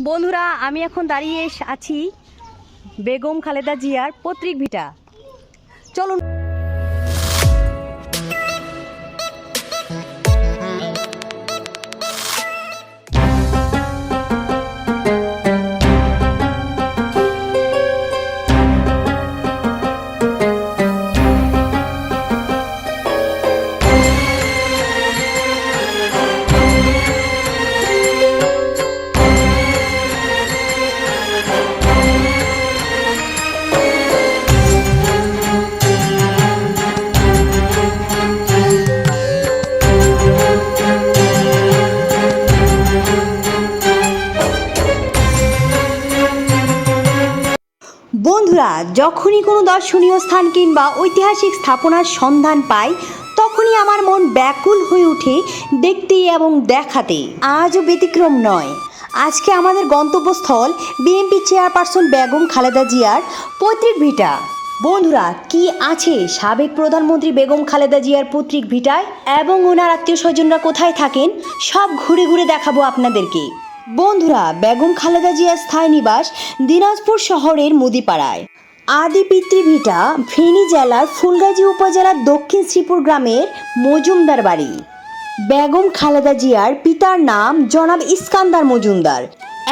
বন্ধুরা আমি এখন দাঁড়িয়ে আছি বেগম খালেদা জিয়ার পত্রিক ভিটা। চলুন। যখনই কোনো দর্শনীয় স্থান কিংবা ঐতিহাসিক স্থাপনার সন্ধান পাই, তখনই আমার মন ব্যাকুল হয়ে ওঠে দেখতে এবং দেখাতে। আজও ব্যতিক্রম নয়। আজকে আমাদের গন্তব্যস্থল বিএনপি চেয়ারপারসন বেগম খালেদা জিয়ার পৈতৃক ভিটা। বন্ধুরা, কি আছে সাবেক প্রধানমন্ত্রী বেগম খালেদা জিয়ার পৈতৃক ভিটায়? এবং ওনার আত্মীয় স্বজনরা কোথায় থাকেন? সব ঘুরে ঘুরে দেখাবো আপনাদেরকে। বন্ধুরা, বেগম খালেদা জিয়ার স্থায়ী নিবাস দিনাজপুর শহরের মুদিপাড়ায়। আদি পিতৃভিটা ফেনী জেলার ফুলগাজী উপজেলার দক্ষিণ শ্রীপুর গ্রামের মজুমদার বাড়ি। বেগম খালেদা জিয়ার পিতার নাম জনাব ইস্কান্দার মজুমদার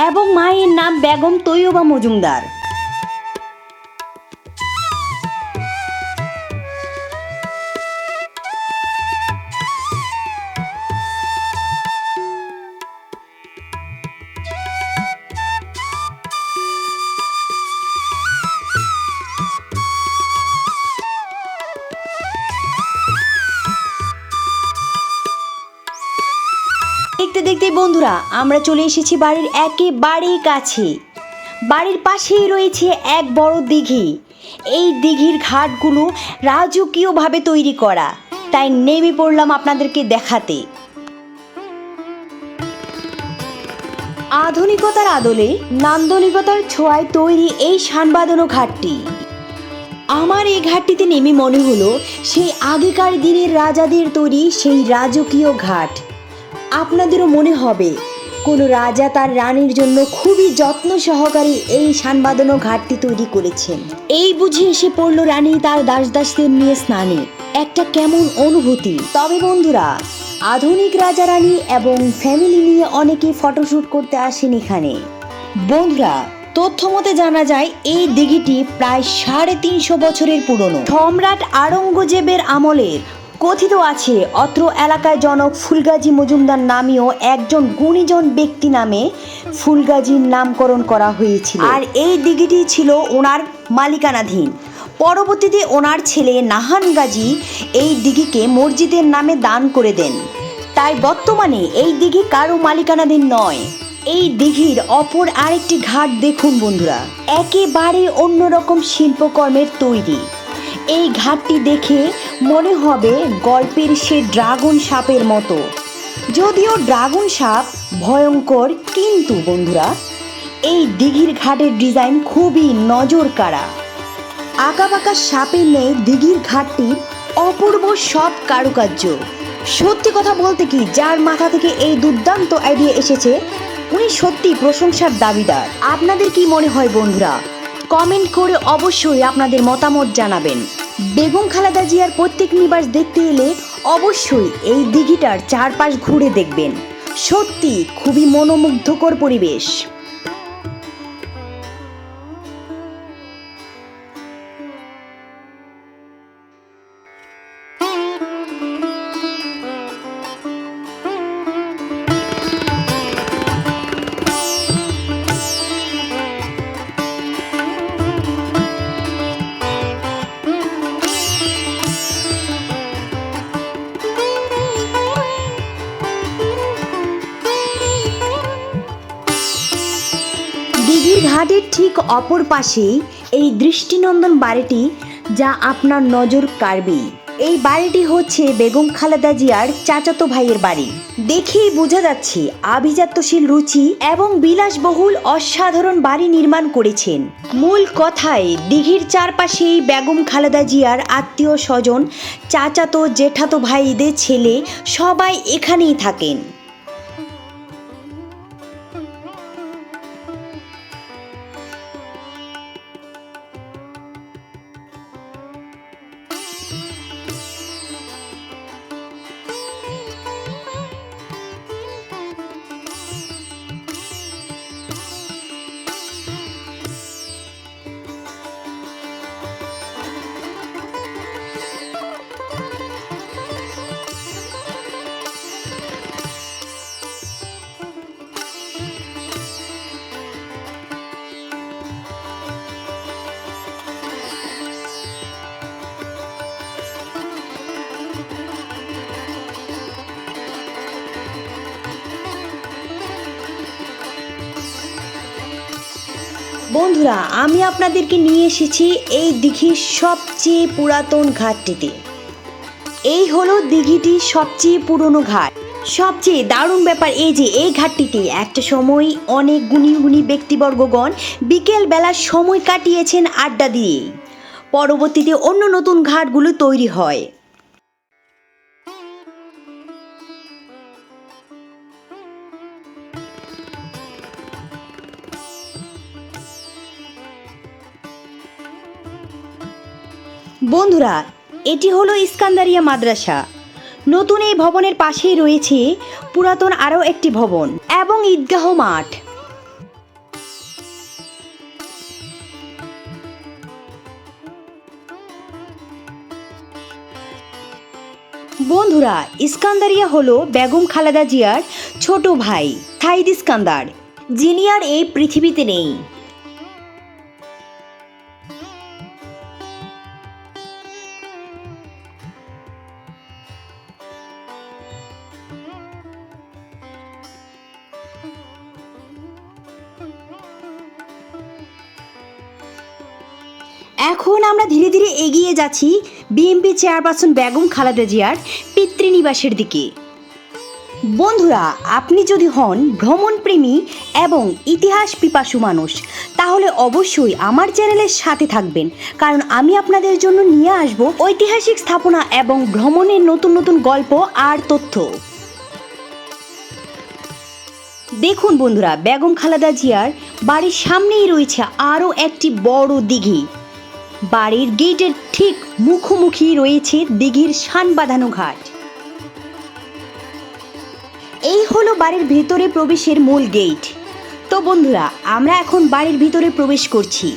এবং মায়ের নাম বেগম তৈয়বা মজুমদার। বন্ধুরা, আমরা চলে এসেছি বাড়ির একেবারেই কাছে। বাড়ির পাশেই রয়েছে এক বড় দিঘি। এই দিঘির ঘাটগুলো রাজকীয়ভাবে তৈরি করা। তাই নেমে পড়লাম আপনাদেরকে দেখাতে। আধুনিকতার আদলে নান্দনিকতার ছোঁয়ায় তৈরি এই শানবাঁধানো ঘাটটি। আমার এই ঘাটটিতে নেমে মনে হলো, সেই আগেকার দিনের রাজাদের তৈরি সেই রাজকীয় ঘাট। আপনাদেরও মনে হবে, কোনো রাজা তার রানীর জন্য খুবই যত্ন সহকারে এই সানবাঁধানো ঘাটটি তৈরি করেছেন। এই বুঝে এসে পড়ল রানী তার দাস দাসদের নিয়ে স্নানে। একটা কেমন অনুভূতি। তবে বন্ধুরা, আধুনিক রাজা রানী এবং ফ্যামিলি নিয়ে অনেকে ফটোশ্যুট করতে আসেন এখানে। বন্ধুরা, তথ্য মতে জানা যায়, এই দিঘিটি প্রায় সাড়ে তিনশো বছরের পুরনো। সম্রাট আরঙ্গজেবের আমলের কথিত আছে, অত্র এলাকায় জনক ফুলগাজী মজুমদার নামীয় একজন গুণীজন ব্যক্তি নামে ফুলগাজীর নামকরণ করা হয়েছিল। আর এই দিঘিটি ছিল ওনার মালিকানাধীন। পরবর্তীতে ওনার ছেলে নাহান গাজী এই দিঘিকে মসজিদের নামে দান করে দেন। তাই বর্তমানে এই দিঘি কারও মালিকানাধীন নয়। এই দিঘির অপর আরেকটি ঘাট দেখুন বন্ধুরা, একেবারে অন্যরকম শিল্পকর্মের তৈরি। এই ঘাটটি দেখে মনে হবে গল্পের সে ড্রাগন সাপের মতো। যদিও ড্রাগন সাপ ভয়ঙ্কর, কিন্তু বন্ধুরা, এই দিঘির ঘাটের ডিজাইন খুবই নজর কাড়া আঁকাবাঁকা সাপের নেই দিঘির ঘাটটির অপূর্ব সব কারুকার্য। সত্যি কথা বলতে কি, যার মাথা থেকে এই দুর্দান্ত আইডিয়া এসেছে, উনি সত্যি প্রশংসার দাবিদার। আপনাদের কি মনে হয় বন্ধুরা? কমেন্ট করে অবশ্যই আপনাদের মতামত জানাবেন। বেগম খালাদা জিয়ার প্রত্যেক নিবাস দেখতে এলে অবশ্যই এই দিঘিটার চারপাশ ঘুরে দেখবেন। সত্যি খুবই মনোমুগ্ধকর পরিবেশ। ঘাটের ঠিক অপর পাশেই এই দৃষ্টিনন্দন বাড়িটি যা আপনার নজর কাড়বেই এই বাড়িটি হচ্ছে বেগম খালেদা জিয়ার চাচাতো ভাইয়ের বাড়ি। দেখেই বোঝা যাচ্ছে আভিজাত্যশীল রুচি এবং বিলাসবহুল অসাধারণ বাড়ি নির্মাণ করেছেন। মূল কথায়, দিঘির চারপাশেই বেগম খালেদা জিয়ার আত্মীয় স্বজন, চাচাতো জেঠাতো ভাইদের ছেলে সবাই এখানেই থাকেন। বন্ধুরা, আমি আপনাদেরকে নিয়ে এসেছি এই দিঘির সবচেয়ে পুরাতন ঘাটটিতে। এই হলো দিঘিটির সবচেয়ে পুরনো ঘাট। সবচেয়ে দারুণ ব্যাপার এই যে, এই ঘাটটিতে একটা সময় অনেক গুণী গুণী ব্যক্তিবর্গগণ বিকেল বেলার সময় কাটিয়েছেন আড্ডা দিয়ে পরবর্তীতে অন্য নতুন ঘাটগুলো তৈরি হয়। বন্ধুরা, এটি হলো ইস্কান্দারিয়া মাদ্রাসা। নতুন এই ভবনের পাশেই রয়েছে পুরাতন আরও একটি ভবন এবং ঈদগাহ মাঠ। বন্ধুরা, ইস্কান্দারিয়া হলো বেগম খালেদা জিয়ার ছোট ভাই থাইদ ইস্কান্দার। যিনি আর এই পৃথিবীতে নেই। এখন আমরা ধীরে ধীরে এগিয়ে যাচ্ছি বিএনপি চেয়ারপারসন বেগম খালেদা জিয়ার পিতৃনিবাসের দিকে। বন্ধুরা, আপনি যদি হন ভ্রমণপ্রেমী এবং ইতিহাস পিপাসু মানুষ, তাহলে অবশ্যই আমার চ্যানেলের সাথে থাকবেন। কারণ আমি আপনাদের জন্য নিয়ে আসব ঐতিহাসিক স্থাপনা এবং ভ্রমণের নতুন নতুন গল্প আর তথ্য। দেখুন বন্ধুরা, বেগম খালেদা জিয়ার বাড়ির সামনেই রয়েছে আরও একটি বড় দিঘি। বাড়ির গেটের ঠিক মুখোমুখি রয়েছে দিঘির শান বাঁধানো ঘাট। এই হলো বাড়ির ভেতরে প্রবেশের মূল গেট। তো বন্ধুরা, আমরা এখন বাড়ির ভিতরে প্রবেশ করছি।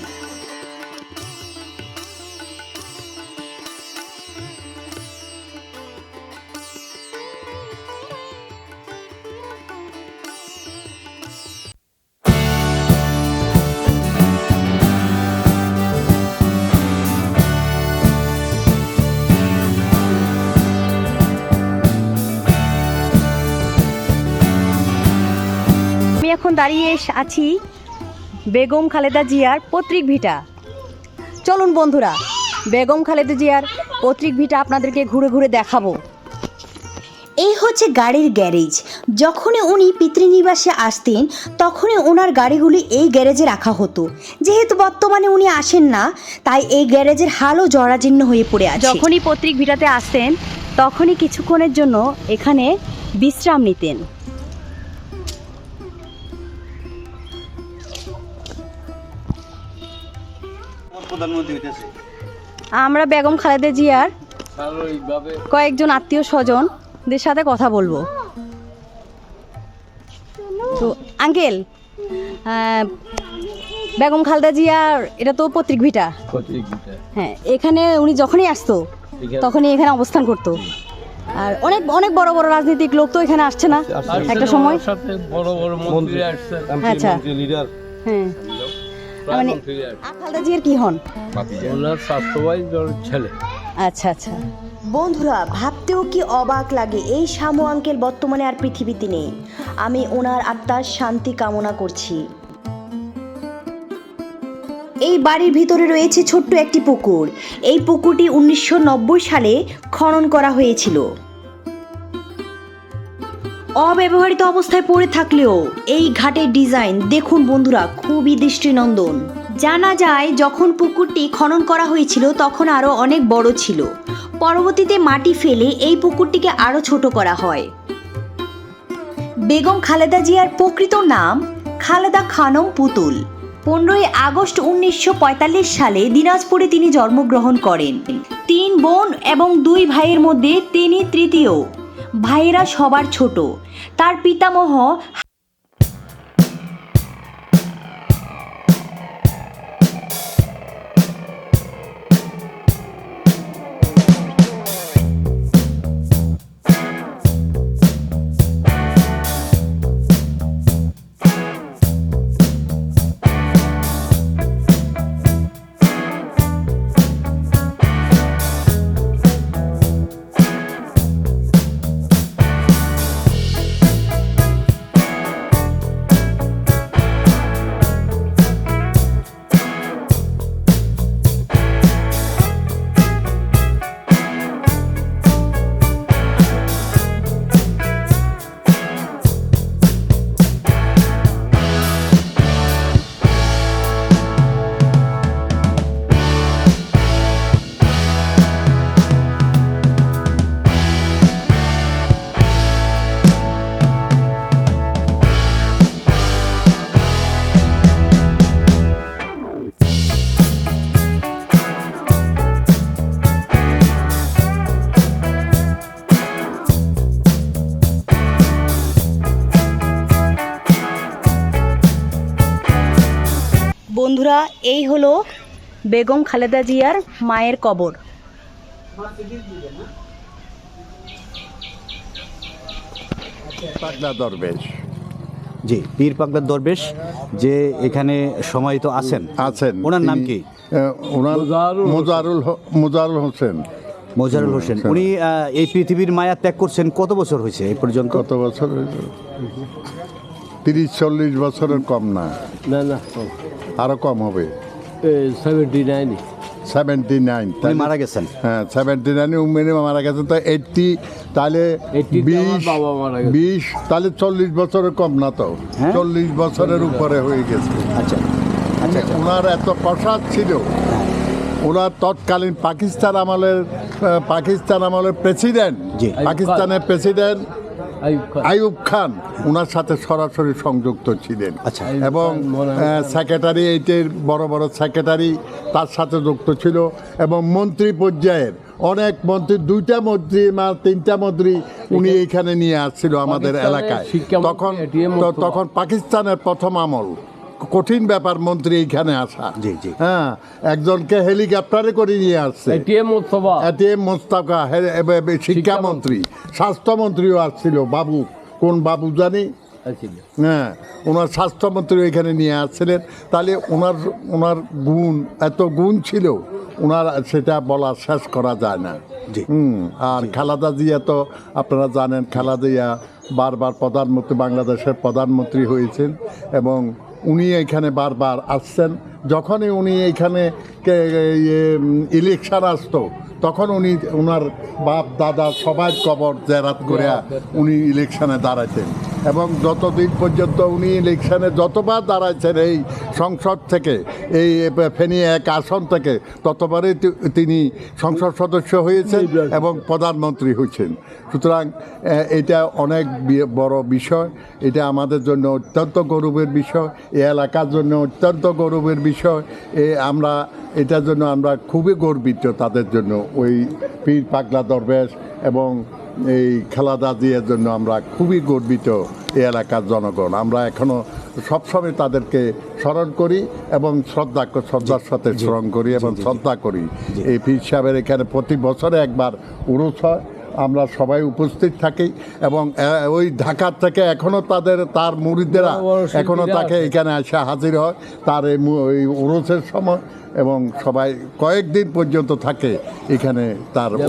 এখন দাঁড়িয়ে আছি বেগম খালেদা জিয়ার পৈতৃক ভিটা। চলুন বন্ধুরা বেগম খালেদা জিয়ার পৈতৃক ভিটা আপনাদেরকে ঘুরে ঘুরে দেখাবো। এই হচ্ছে গাড়ির গ্যারেজ। যখনই উনি পিতৃনিবাসে আসতেন তখনই ওনার গাড়িগুলি এই গ্যারেজে রাখা হতো। যেহেতু বর্তমানে উনি আসেন না তাই এই গ্যারেজের হালও জরাজীর্ণ হয়ে পড়ে আছে। যখনই পৈতৃক ভিটাতে আসতেন তখনই কিছুক্ষণের জন্য এখানে বিশ্রাম নিতেন। প্রধানমন্ত্রী হইতেছে? আমরা বেগম খালেদা জিয়ার কয়েকজন আত্মীয় স্বজনদের সাথে কথা বলব। তো আঙ্কেল বেগম খালেদা জিয়ার এটা তো পত্রিক ভিটা। হ্যাঁ এখানে উনি যখনই আসতো তখনই এখানে অবস্থান করতো। আর অনেক অনেক বড় বড় রাজনৈতিক লোক তো এখানে আসছে না একটা সময়। বড় বড় মন্ত্রী আসছে। আচ্ছা। হ্যাঁ। মানে খালেদা জিয়ার কি হন? ওনার স্বাস্থ্যবাই ছেলে। আচ্ছা আচ্ছা। বন্ধুরা ভাবতেও কি অবাক লাগে এই শামু আঙ্কেল বর্তমানে আর পৃথিবীতে নেই। আমি ওনার আত্মার শান্তি কামনা করছি। এই বাড়ির ভিতরে রয়েছে ছোট্ট একটি পুকুর। এই পুকুরটি উনিশশো নব্বই সালে খনন করা হয়েছিল। অব্যবহৃত অবস্থায় পড়ে থাকলেও এই ঘাটের ডিজাইন দেখুন বন্ধুরা, খুবই দৃষ্টিনন্দন। জানা যায়, যখন পুকুরটি খনন করা হয়েছিল, তখন আরও অনেক বড় ছিল। পরবর্তীতে মাটি ফেলে এই পুকুরটিকে আরও ছোট করা হয়। বেগম খালেদা জিয়ার প্রকৃত নাম খালেদা খানম পুতুল। পনেরোই আগস্ট উনিশশো পঁয়তাল্লিশ সালে দিনাজপুরে তিনি জন্মগ্রহণ করেন। তিন বোন এবং দুই ভাইয়ের মধ্যে তিনি তৃতীয়। ভাইয়েরা সবার ছোট। তার পিতামহ এই হলো বেগম খালেদা জিয়ার মায়ের কবর। পাগলা দরবেশ। জি পীর পাগলার দরবেশ যে এখানে সমাহিত আছেন। আছেন। ওনার নাম কি? ওনার মোজারুল হোসেন। মোজারুল হোসেন। মোজারুল হোসেন। হোসেন। উনি আহ, এই পৃথিবীর মায়া ত্যাগ করছেন কত বছর হয়েছে এই পর্যন্ত? কত বছর হয়েছে? তিরিশ চল্লিশ বছরের কম না। না না। আরও কম হবে। সেভেন্টি নাইন সেভেন্টি নাইন উনি মারা গেছেন। হ্যাঁ সেভেন্টি নাইন উমেনে মারা গেছে তো এইটটি তাহলে 80 বিশ বাবা মারা গেছে। বিশ তাহলে চল্লিশ বছরের কম না তো? হ্যাঁ? চল্লিশ বছরের উপরে হয়ে গেছে। আচ্ছা। আচ্ছা আচ্ছা। ওনার এত প্রসাদ ছিল? ওনার তৎকালীন পাকিস্তান আমলের পাকিস্তান আমলের প্রেসিডেন্ট পাকিস্তানের প্রেসিডেন্ট আইয়ুব খান। ওনার সাথে সরাসরি সংযুক্ত ছিলেন আচ্ছা। এবং সেক্রেটারি এইটের বড় বড় সেক্রেটারি তার সাথে যুক্ত ছিল এবং মন্ত্রী পর্যায়ের অনেক মন্ত্রী দুইটা মন্ত্রী বা তিনটা মন্ত্রী উনি এইখানে নিয়ে আসছিল আমাদের এলাকায় তখন। তখন পাকিস্তানের প্রথম আমল কঠিন ব্যাপার মন্ত্রী এইখানে আসা। জি, জি। হ্যাঁ একজনকে হেলিকপ্টারে করে নিয়ে আসছে। এটিএম মোস্তফা এটিএম এ- শিক্ষামন্ত্রী স্বাস্থ্যমন্ত্রীও আসছিল বাবু কোন বাবু জানি? হ্যাঁ ওনার স্বাস্থ্যমন্ত্রী এখানে নিয়ে আসছিলেন। তাহলে ওনার ওনার গুণ এত গুণ ছিল ওনার সেটা বলা শেষ করা যায় না। হুম আর খালাদা জিয়া তো আপনারা জানেন খালাদা জিয়া বারবার প্রধানমন্ত্রী বাংলাদেশের প্রধানমন্ত্রী হয়েছেন এবং উনি এখানে বারবার আসছেন। যখনই উনি এখানে ইলেকশন আসতো তখন উনি ওনার বাপ দাদা সবাই কবর জেরাত করে উনি ইলেকশনে দাঁড়াইতেন। এবং যতদিন পর্যন্ত উনি ইলেকশনে যতবার দাঁড়াইছেন এই সংসদ থেকে এই ফেনী এক আসন থেকে ততবারই তিনি সংসদ সদস্য হয়েছেন এবং প্রধানমন্ত্রী হয়েছেন। সুতরাং এটা অনেক বড় বিষয়। এটা আমাদের জন্য অত্যন্ত গৌরবের বিষয়। এই এলাকার জন্য অত্যন্ত গৌরবের বিষয়। এ আমরা এটার জন্য আমরা খুবই গর্বিত তাদের জন্য। ওই পীর পাগলা দরবেশ এবং এই খেলা দাদিয়ার জন্য আমরা খুবই গর্বিত এই এলাকার জনগণ। আমরা এখনও সবসময় তাদেরকে স্মরণ করি এবং শ্রদ্ধা শ্রদ্ধার সাথে স্মরণ করি এবং শ্রদ্ধা করি। এই পীর সাহেবের এখানে প্রতি বছরে একবার উরুস হয়। আমরা সবাই উপস্থিত থাকি এবং ওই ঢাকার থেকে এখনও তাদের তার মুরিদেরা বড় বড় এখনও তাকে এখানে এসে হাজির হয়। তার এই উরুসের সময় এবং সবাই কয়েকদিন পর্যন্ত থাকে এখানে তার হ্যাঁ।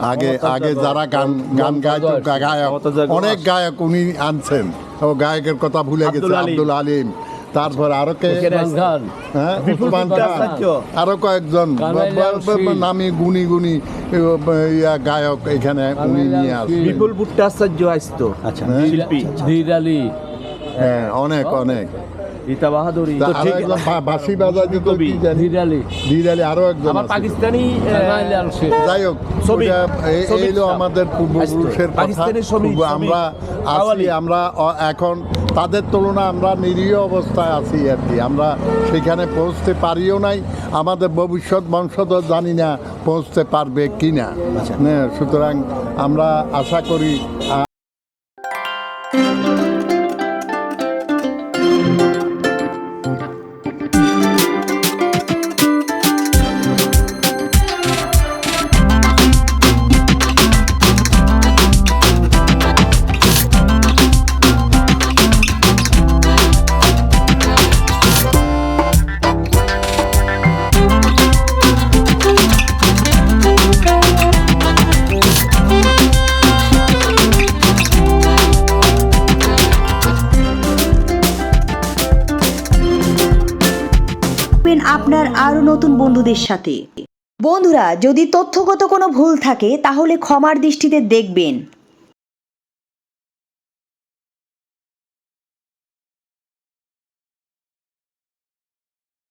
আগে আগে যারা গান গান গাইতো গা- গায়ক অনেক গায়ক উনি আনছেন। ও গায়কের কথা ভুলে গেছে আব্দুল আলিম। তারপর আরও কে হ্যাঁ উসমান খান। আরও কয়েকজন। নামি এ, ব- ইয়া গায়ক এখানে উনি নিয়ে আসেন বিপুল ভট্টাচার্য আসতো আচ্ছা শিল্পী। ধীর আলী। হ্যাঁ অনেক অনেক। রীতা বাহাদুরি। তা আরও একজন বাজাতে তো কি জানি ধীর আলী। আরও একজন আবার পাকিস্তানি আহ, কানাইলাল শেখ যাই হোক এইলো আমাদের পূর্বপুরুষের কথা। আমরা আমরা এখন তাদের তুলনায় আমরা নিরীহ অবস্থায় আছি আর কি। আমরা সেখানে পৌঁছতে পারিও নাই আমাদের ভবিষ্যৎ বংশধর জানি না পৌঁছতে পারবে কি না হ্যাঁ, সুতরাং আমরা আশা করি নতুন বন্ধুদের সাথে। বন্ধুরা যদি তথ্যগত কোনো ভুল থাকে তাহলে ক্ষমার দৃষ্টিতে দেখবেন।